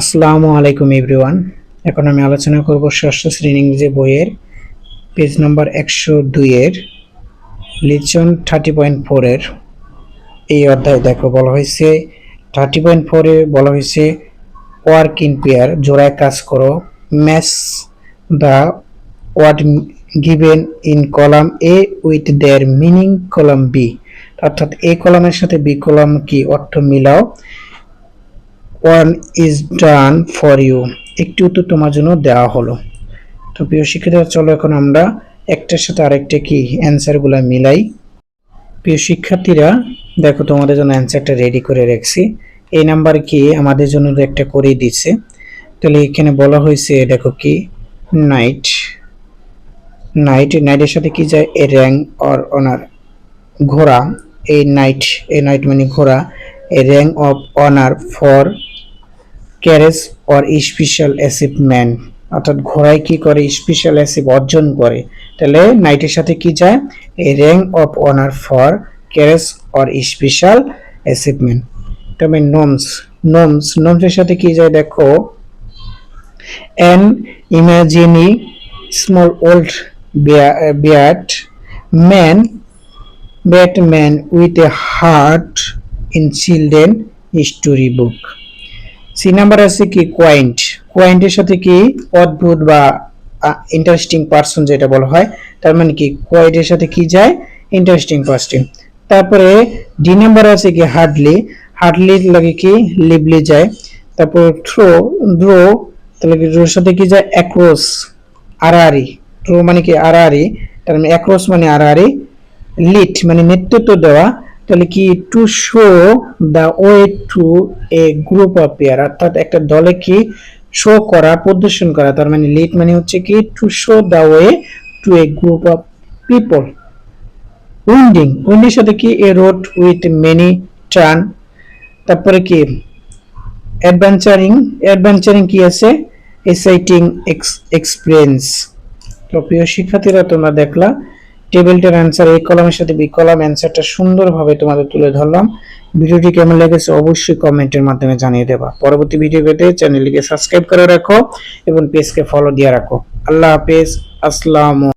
আসসালামু আলাইকুম এভরিওয়ান। এখন আমি আলোচনা করব ষষ্ঠ শ্রেণি ইংরেজি বইয়ের, পেজ নম্বর একশো দুইয়ের লিচন থার্টি পয়েন্ট ফোরের এই অধ্যায় দেখো, বলা হয়েছে, থার্টি পয়েন্ট ফোরে বলা হয়েছে ওয়ার্ক ইন পেয়ার জোড়ায় কাজ করো। Match the word given in column A with their meaning column B অর্থাৎ এ কলামের সাথে বি কলাম কি অর্থ মিলাও? One is done for you একটি উত্তর তোমার জন্য দেওয়া হলো। তো প্রিয় শিক্ষার্থীরা, চলো এখন আমরা একটার সাথে আরেকটা কি অ্যান্সারগুলো মিলাই। প্রিয় শিক্ষার্থীরা, দেখো তোমাদের জন্য অ্যান্সারটা রেডি করে রাখছি। এই নাম্বার কি আমাদের জন্য একটা করেই দিচ্ছে। তাহলে এখানে বলা হয়েছে, দেখো কি নাইট নাইট নাইটের সাথে কি যায়? এ র্যাঙ্ক অর অনার ঘোড়া, এই নাইট এ নাইট মানে ঘোড়া, a rank of honour for courage or special achievement অর্থাৎ ঘোড়ায় কি করে? স্পেশাল অ্যাচিভ অর্জন করে। তাহলে নাইটের সাথে কি যায়? A rank of honour for courage or special achievement তবে নোমস নোমস, নোমসের সাথে কি যায় দেখো? An imaginary small old beard man, batman with a heart in children story book. C number আছে কি? কোয়াইন্ট কোয়াইন্টের সাথে কি অদ্ভুত বা ইন্টারেস্টিং পার্সন যেটা বলা হয়, তার মানে কি কোয়াইন্টের সাথে কি যায়? ইন্টারেস্টিং পার্সন তারপরে ডি নাম্বার আছে কি হার্ডলি হার্ডলি লাগে কি লিভলি যায়। তারপর থ্রো ড্রো তাহলে কি ড্রোর সাথে কি যায়? অ্যাক্রস আড়াআড়ি ড্রো মানে কি আড়াআড়ি তার মানে অ্যাক্রস মানে আড়াআড়ি লিট মানে নেতৃত্ব দেওয়া। তাহলে কি to show the way to a group of pair অর্থাৎ একটা দলে কি শো করা, প্রদর্শন করা, তার মানে লিড মানে হচ্ছে কি to show the way to a group of people winding winding সাথে কি a road with many turn তারপরে কি অ্যাডভেঞ্চারিং অ্যাডভেঞ্চারিং কি আছে? এক্সাইটিং এক্সপিরিয়েন্স তো প্রিয় শিক্ষার্থীরা, তোমরা দেখলা টেবিলটার অ্যান্সার এই কলামের সাথে বি কলাম অ্যান্সারটা সুন্দরভাবে তোমাদের তুলে ধরলাম। ভিডিওটি কেমন লেগেছে অবশ্যই কমেন্টের মাধ্যমে জানিয়ে দেবা। পরবর্তী ভিডিও পেতে চ্যানেলটিকে সাবস্ক্রাইব করে রাখো এবং পেজকে ফলো দিয়ে রাখো। আল্লাহ হাফেজ। আসসালামু